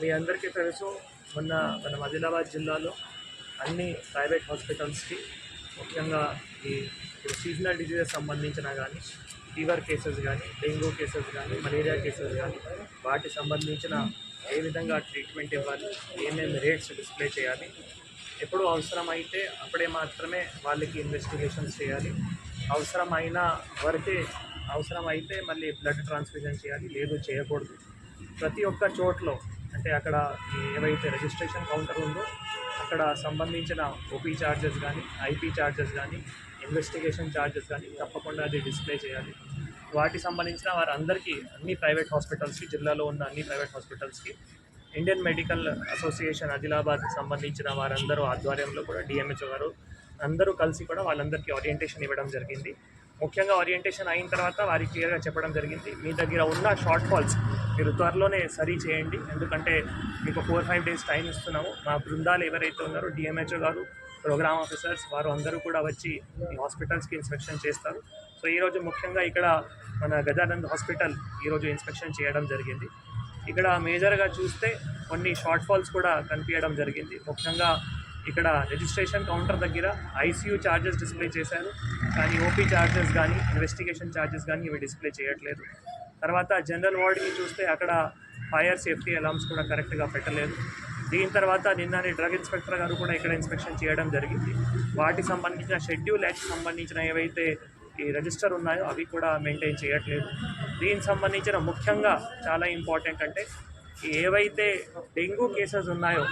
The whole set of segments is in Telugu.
మీ అందరికీ తెలుసు మొన్న మన ఆదిలాబాద్ జిల్లాలో అన్ని ప్రైవేట్ హాస్పిటల్స్కి ముఖ్యంగా ఈ ఇప్పుడు సీజనల్ డిజీజెస్ సంబంధించిన కానీ ఫీవర్ కేసెస్ కానీ డెంగ్యూ కేసెస్ కానీ మలేరియా కేసెస్ కానీ వాటి సంబంధించిన ఏ విధంగా ట్రీట్మెంట్ ఇవ్వాలి ఏమేమి రేట్స్ డిస్ప్లే చేయాలి ఎప్పుడు అవసరమైతే అప్పుడే మాత్రమే వాళ్ళకి ఇన్వెస్టిగేషన్స్ చేయాలి. అవసరమైన వరకే అవసరమైతే మళ్ళీ బ్లడ్ ట్రాన్స్ఫ్యూజన్ చేయాలి లేదు చేయకూడదు. ప్రతి ఒక్క చోట్లో అంటే అక్కడ ఏవైతే రిజిస్ట్రేషన్ కౌంటర్ ఉందో అక్కడ సంబంధించిన ఓపీ ఛార్జెస్ కానీ ఐపీ ఛార్జెస్ కానీ ఇన్వెస్టిగేషన్ ఛార్జెస్ కానీ తప్పకుండా అది డిస్ప్లే చేయాలి. వాటి సంబంధించిన వారందరికీ అన్ని ప్రైవేట్ హాస్పిటల్స్కి జిల్లాలో ఉన్న అన్ని ప్రైవేట్ హాస్పిటల్స్కి ఇండియన్ మెడికల్ అసోసియేషన్ ఆదిలాబాద్ సంబంధించిన వారందరూ ఆధ్వర్యంలో కూడా డిఎంహెచ్ఓ గారు అందరూ కలిసి కూడా వాళ్ళందరికీ ఓరియంటేషన్ ఇవ్వడం జరిగింది. ముఖ్యంగా ఓరియంటేషన్ అయిన తర్వాత వారికి క్లియర్గా చెప్పడం జరిగింది. మీ దగ్గర ఉన్న షార్ట్ ఫాల్స్ మీరు త్వరలోనే సరి చేయండి. ఎందుకంటే మీకు ఫోర్ ఫైవ్ డేస్ టైం ఇస్తున్నాము. మా బృందాలు ఎవరైతే ఉన్నారో డిఎంహెచ్ఓ గారు ప్రోగ్రామ్ ఆఫీసర్స్ వారు అందరూ కూడా వచ్చి ఈ హాస్పిటల్స్కి ఇన్స్పెక్షన్ చేస్తారు. సో ఈరోజు ముఖ్యంగా ఇక్కడ మన గజానంద్ హాస్పిటల్ ఈరోజు ఇన్స్పెక్షన్ చేయడం జరిగింది. ఇక్కడ మేజర్గా చూస్తే కొన్ని షార్ట్ ఫాల్స్ కూడా కనిపించడం జరిగింది. ముఖ్యంగా ఇక్కడ రిజిస్ట్రేషన్ కౌంటర్ దగ్గర ఐసీయూ ఛార్జెస్ డిస్ప్లే చేశారు. కానీ ఓపీ ఛార్జెస్ కానీ ఇన్వెస్టిగేషన్ ఛార్జెస్ కానీ ఇవి డిస్ప్లే చేయట్లేదు. తర్వాత జనరల్ వార్డ్కి చూస్తే అక్కడ ఫైర్ సేఫ్టీ అలామ్స్ కూడా కరెక్ట్గా పెట్టలేదు. దీని తర్వాత నిన్ననే డ్రగ్ ఇన్స్పెక్టర్ గారు కూడా ఇక్కడ ఇన్స్పెక్షన్ చేయడం జరిగింది. వాటికి సంబంధించిన షెడ్యూల్ యాక్ట్ సంబంధించిన ఏవైతే ఈ రిజిస్టర్ ఉన్నాయో అవి కూడా మెయింటైన్ చేయట్లేదు. దీనికి సంబంధించిన ముఖ్యంగా చాలా ఇంపార్టెంట్ అంటే ఏవైతే డెంగ్యూ కేసెస్ ఉన్నాయో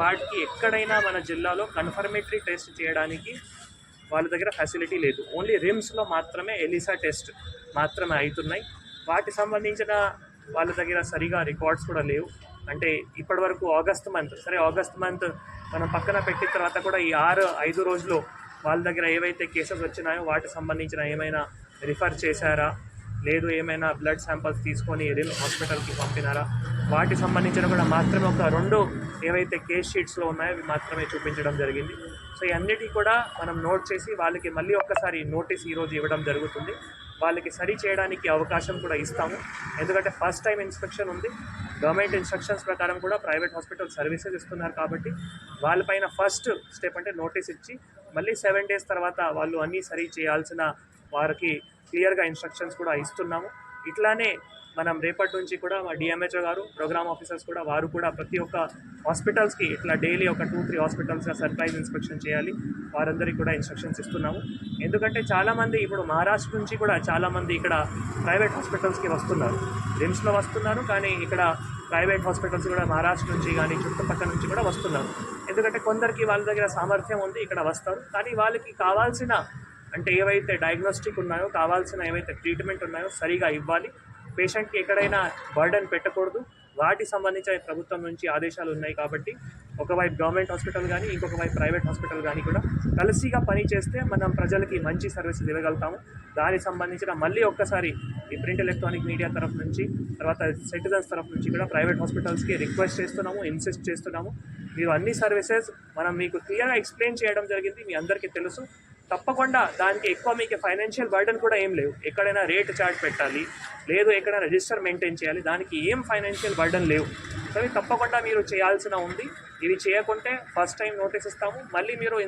వాటికి ఎక్కడైనా మన జిల్లాలో కన్ఫర్మేటరీ టెస్ట్ చేయడానికి వాళ్ళ దగ్గర ఫెసిలిటీ లేదు. ఓన్లీ రిమ్స్లో మాత్రమే ఎలిసా టెస్ట్ మాత్రమే అవుతున్నాయి వాటి సంబంధించిన వాళ్ళ దగ్గర సరిగా రికార్డ్స్ కూడా లేవు. అంటే ఇప్పటివరకు ఆగస్ట్ మంత్ సరే ఆగస్ట్ మంత్ మనం పక్కన పెట్టిన తర్వాత కూడా ఈ ఆరు ఐదు రోజులు వాళ్ళ దగ్గర ఏవైతే కేసెస్ వచ్చినాయో వాటికి సంబంధించిన ఏమైనా రిఫర్ చేశారా? లేదు ఏమైనా బ్లడ్ శాంపిల్స్ తీసుకొని రిమ్ హాస్పిటల్కి పంపినారా? వాటి సంబంధించిన కూడా మాత్రమే ఒక రెండు ఏవైతే కేస్ షీట్స్లో ఉన్నాయో అవి మాత్రమే చూపించడం జరిగింది. సో ఈ అన్నిటికీ కూడా మనం నోట్ చేసి వాళ్ళకి మళ్ళీ ఒక్కసారి నోటీస్ ఈరోజు ఇవ్వడం జరుగుతుంది. వాళ్ళకి సరి చేయడానికి అవకాశం కూడా ఇస్తాము. ఎందుకంటే ఫస్ట్ టైం ఇన్స్పెక్షన్ ఉంది. గవర్నమెంట్ ఇన్స్ట్రక్షన్స్ ప్రకారం కూడా ప్రైవేట్ హాస్పిటల్ సర్వీసెస్ ఇస్తున్నారు కాబట్టి వాళ్ళపైన ఫస్ట్ స్టెప్ అంటే నోటీస్ ఇచ్చి మళ్ళీ సెవెన్ డేస్ తర్వాత వాళ్ళు అన్నీ సరి చేయాల్సిన వారికి క్లియర్గా ఇన్స్ట్రక్షన్స్ కూడా ఇస్తున్నాము. ఇట్లానే మనం రేపటి నుంచి కూడా మా డిఎంహెచ్ఓ గారు ప్రోగ్రామ్ ఆఫీసర్స్ కూడా వారు కూడా ప్రతి ఒక్క హాస్పిటల్స్కి ఇట్లా డైలీ ఒక టూ త్రీ హాస్పిటల్స్గా సర్ప్రైజ్ ఇన్స్పెక్షన్ చేయాలి. వారందరికీ కూడా ఇన్స్ట్రక్షన్స్ ఇస్తున్నాము. ఎందుకంటే చాలామంది ఇప్పుడు మహారాష్ట్ర నుంచి కూడా చాలామంది ఇక్కడ ప్రైవేట్ హాస్పిటల్స్కి వస్తున్నారు. రిమ్స్లో వస్తున్నారు కానీ ఇక్కడ ప్రైవేట్ హాస్పిటల్స్ కూడా మహారాష్ట్ర నుంచి కానీ చుట్టుపక్కల నుంచి కూడా వస్తున్నారు. ఎందుకంటే కొందరికి వాళ్ళ దగ్గర సామర్థ్యం ఉంది ఇక్కడ వస్తారు. కానీ వాళ్ళకి కావాల్సిన అంటే ఏవైతే డయాగ్నోస్టిక్ ఉన్నాయో కావాల్సిన ఏవైతే ట్రీట్మెంట్ ఉన్నాయో సరిగా ఇవ్వాలి. పేషెంట్కి ఎక్కడైనా బర్డన్ పెట్టకూడదు. వాటికి సంబంధించిన ప్రభుత్వం నుంచి ఆదేశాలు ఉన్నాయి కాబట్టి ఒకవైపు గవర్నమెంట్ హాస్పిటల్ కానీ ఇంకొక వైపు ప్రైవేట్ హాస్పిటల్ కానీ కూడా కలిసిగా పని చేస్తే మనం ప్రజలకి మంచి సర్వీసెస్ ఇవ్వగలుగుతాము. దానికి సంబంధించిన మళ్ళీ ఒక్కసారి ఈ ప్రింట్ ఎలక్ట్రానిక్ మీడియా తరఫు నుంచి తర్వాత సిటిజన్స్ తరఫు నుంచి కూడా ప్రైవేట్ హాస్పిటల్స్కి రిక్వెస్ట్ చేస్తున్నాము ఇన్సిస్ట్ చేస్తున్నాము. మీరు అన్ని సర్వీసెస్ మనం మీకు క్లియర్గా ఎక్స్ప్లెయిన్ చేయడం జరిగింది మీ అందరికీ తెలుసు. తప్పకుండా దానికి ఎక్కువ మీకు ఫైనాన్షియల్ బర్డన్ కూడా ఏం లేవు. ఎక్కడైనా రేట్ చార్ట్ పెట్టాలి లేదు ఎక్కడైనా రిజిస్టర్ మెయింటైన్ చేయాలి దానికి ఏం ఫైనాన్షియల్ బర్డన్ లేవు. కానీ తప్పకుండా మీరు చేయాల్సిన ఉంది. ఇవి చేయకుంటే ఫస్ట్ టైం నోటీస్ ఇస్తాము. మళ్ళీ మీరు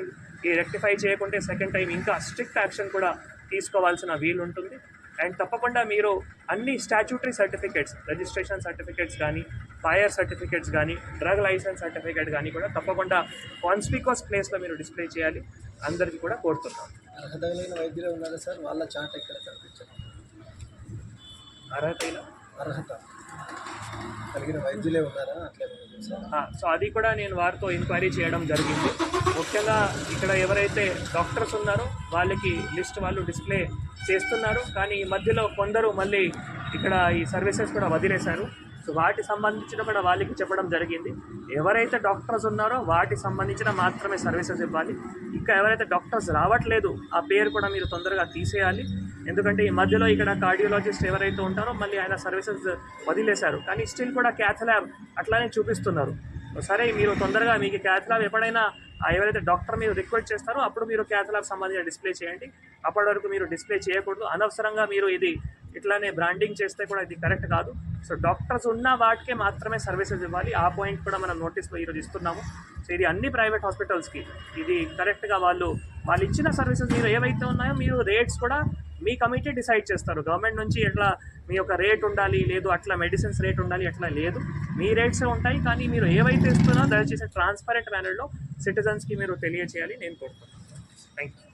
ఈ రెక్టిఫై చేయకుంటే సెకండ్ టైం ఇంకా స్ట్రిక్ట్ యాక్షన్ కూడా తీసుకోవాల్సిన వీలు ఉంటుంది. అండ్ తప్పకుండా మీరు అన్ని స్టాచ్యూటరీ సర్టిఫికేట్స్ రిజిస్ట్రేషన్ సర్టిఫికేట్స్ కానీ ఫైర్ సర్టిఫికేట్స్ కానీ డ్రగ్ లైసెన్స్ సర్టిఫికేట్ కానీ కూడా తప్పకుండా కాన్స్పికస్ ప్లేస్లో మీరు డిస్ప్లే చేయాలి. అందరికీ కూడా కోరుతున్నాం. అర్హత కలిగిన వైద్యులు ఉన్నారు సార్? వాళ్ళ చాట్ ఎక్కడ కనిపించారు అర్హత అయినా అర్హత. కలిగిన వైద్యులే ఉన్నారా? అట్లే సో అది కూడా నేను వారితో ఎంక్వైరీ చేయడం జరిగింది. ముఖ్యంగా ఇక్కడ ఎవరైతే డాక్టర్స్ ఉన్నారో వాళ్ళకి లిస్ట్ వాళ్ళు డిస్ప్లే చేస్తున్నారు. కానీ ఈ మధ్యలో కొందరు మళ్ళీ ఇక్కడ ఈ సర్వీసెస్ కూడా వదిలేశారు. సో వాటి సంబంధించిన కూడా వాళ్ళకి చెప్పడం జరిగింది. ఎవరైతే డాక్టర్స్ ఉన్నారో వాటి సంబంధించిన మాత్రమే సర్వీసెస్ ఇవ్వాలి. ఇంకా ఎవరైతే డాక్టర్స్ రావట్లేదు ఆ పేరు కూడా మీరు తొందరగా తీసేయాలి. ఎందుకంటే ఈ మధ్యలో ఇక్కడ కార్డియోలజిస్ట్ ఎవరైతే ఉంటారో మళ్ళీ ఆయన సర్వీసెస్ వదిలేశారు. కానీ స్టిల్ కూడా క్యాథ్ ల్యాబ్ అట్లానే చూపిస్తున్నారు. సరే మీరు తొందరగా మీకు క్యాథ్ ల్యాబ్ ఎప్పుడైనా ఎవరైతే డాక్టర్ మీరు రిక్వెస్ట్ చేస్తారో అప్పుడు మీరు క్యాథ్ ల్యాబ్ సంబంధించిన డిస్ప్లే చేయండి. అప్పటి వరకు మీరు డిస్ప్లే చేయకూడదు. అనవసరంగా మీరు ఇది ఇట్లానే బ్రాండింగ్ చేస్తే కూడా ఇది కరెక్ట్ కాదు. సో డాక్టర్స్ ఉన్న వాటికే మాత్రమే సర్వీసెస్ ఇవ్వాలి. ఆ పాయింట్ కూడా మనం నోటీస్లో ఈరోజు ఇస్తున్నాము. సో ఇది అన్ని ప్రైవేట్ హాస్పిటల్స్కి ఇది కరెక్ట్గా వాళ్ళు వాళ్ళు ఇచ్చిన సర్వీసెస్ మీరు ఏవైతే ఉన్నాయో మీరు రేట్స్ కూడా మీ కమిటీ డిసైడ్ చేస్తారు. గవర్నమెంట్ నుంచి ఎట్లా మీ యొక్క రేట్ ఉండాలి లేదు అట్లా మెడిసిన్స్ రేట్ ఉండాలి అట్లా లేదు. మీ రేట్సే ఉంటాయి కానీ మీరు ఏవైతే ఇస్తున్నారో దయచేసి ట్రాన్స్పరెంట్ మేనర్లో సిటిజన్స్కి మీరు తెలియచేయాలి. నేను కోరుతున్నాను థ్యాంక్ యూ